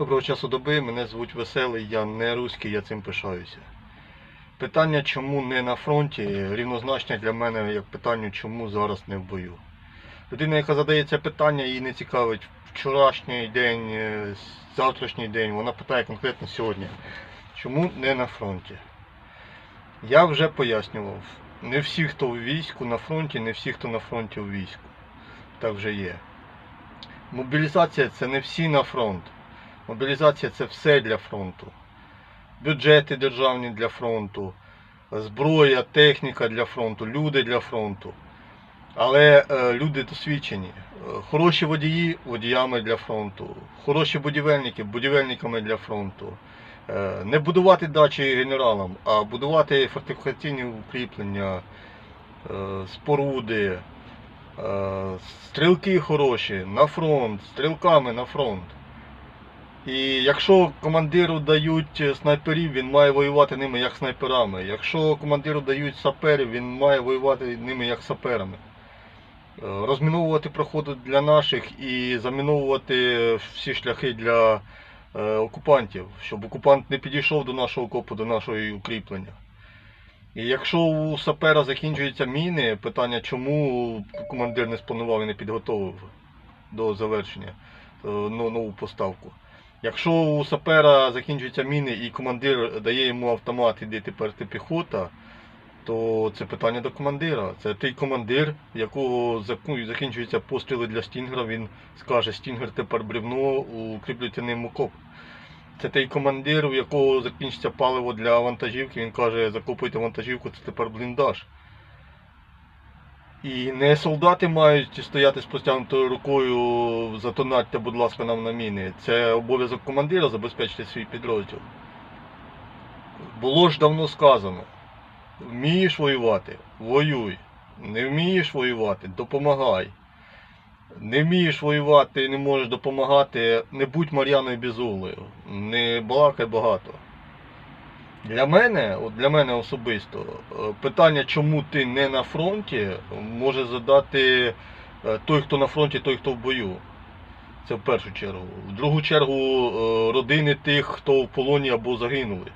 Доброго часу доби, мене звуть Веселий, я не руський, я цим пишаюся. Питання, чому не на фронті, рівнозначне для мене як питанню, чому зараз не в бою. Людина, яка задає це питання, її не цікавить вчорашній день, е, завтрашній день, вона питає конкретно сьогодні, чому не на фронті. Я вже пояснював, не всі, хто в війську на фронті, не всі, хто на фронті у війську. Так вже є. Мобілізація це не всі на фронт. Мобілізація це все для фронту. Бюджети державні для фронту, зброя, техніка для фронту, люди для фронту. Але е, люди досвідчені. Е, Хороші водії водіями для фронту, хороші будівельники будівельниками для фронту. Е, Не будувати дачі генералам, а будувати фортифікаційні укріплення, е, споруди, е, стрілки хороші на фронт, стрілками на фронт. І якщо командиру дають снайперів, він має воювати ними як снайперами. Якщо командиру дають саперів, він має воювати ними як саперами. Е, Розміновувати проходи для наших і заміновувати всі шляхи для е, окупантів, щоб окупант не підійшов до нашого окопу, до нашого укріплення. І якщо у сапера закінчуються міни, питання, чому командир не спланував і не підготовив до завершення е, ну, нову поставку. Якщо у сапера закінчуються міни і командир дає йому автомат, іде тепер ти піхота, то це питання до командира. Це той командир, якого закінчуються постріли для стінгера, він скаже, стінгер тепер бревно, укріплюйте ним окоп. Це той командир, у якого закінчиться паливо для вантажівки, він каже, закопуйте вантажівку, це тепер бліндаж. І не солдати мають стояти з простягнутою рукою, затонатьте, будь ласка, нам на міни. Це обов'язок командира забезпечити свій підрозділ. Було ж давно сказано. Вмієш воювати, воюй. Не вмієш воювати, допомагай. Не вмієш воювати, і не можеш допомагати, не будь Мар'яною Бізулею. Не балакай багато. Для мене, от для мене особисто, е, питання, чому ти не на фронті, може задати е, той, хто на фронті, той, хто в бою. Це в першу чергу. В другу чергу е, родини тих, хто в полоні або загинули.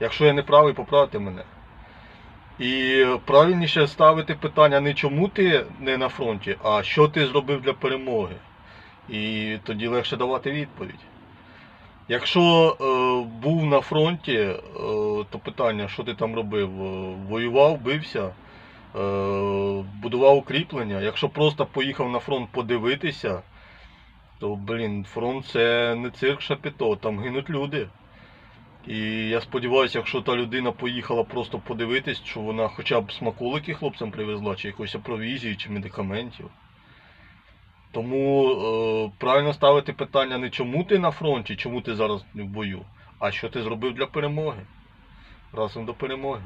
Якщо я не правий, поправте мене. І правильніше ставити питання не чому ти не на фронті, а що ти зробив для перемоги. І тоді легше давати відповідь. Якщо е, був на фронті, е, то питання, що ти там робив? Е, Воював, бився, е, будував укріплення. Якщо просто поїхав на фронт подивитися, то блін, фронт це не цирк шапіто, там гинуть люди. І я сподіваюся, якщо та людина поїхала просто подивитись, що вона хоча б смаколики хлопцям привезла, чи якусь провізію, чи медикаментів. Тому е, правильно ставити питання не чому ти на фронті, чому ти зараз в бою, а що ти зробив для перемоги. Разом до перемоги.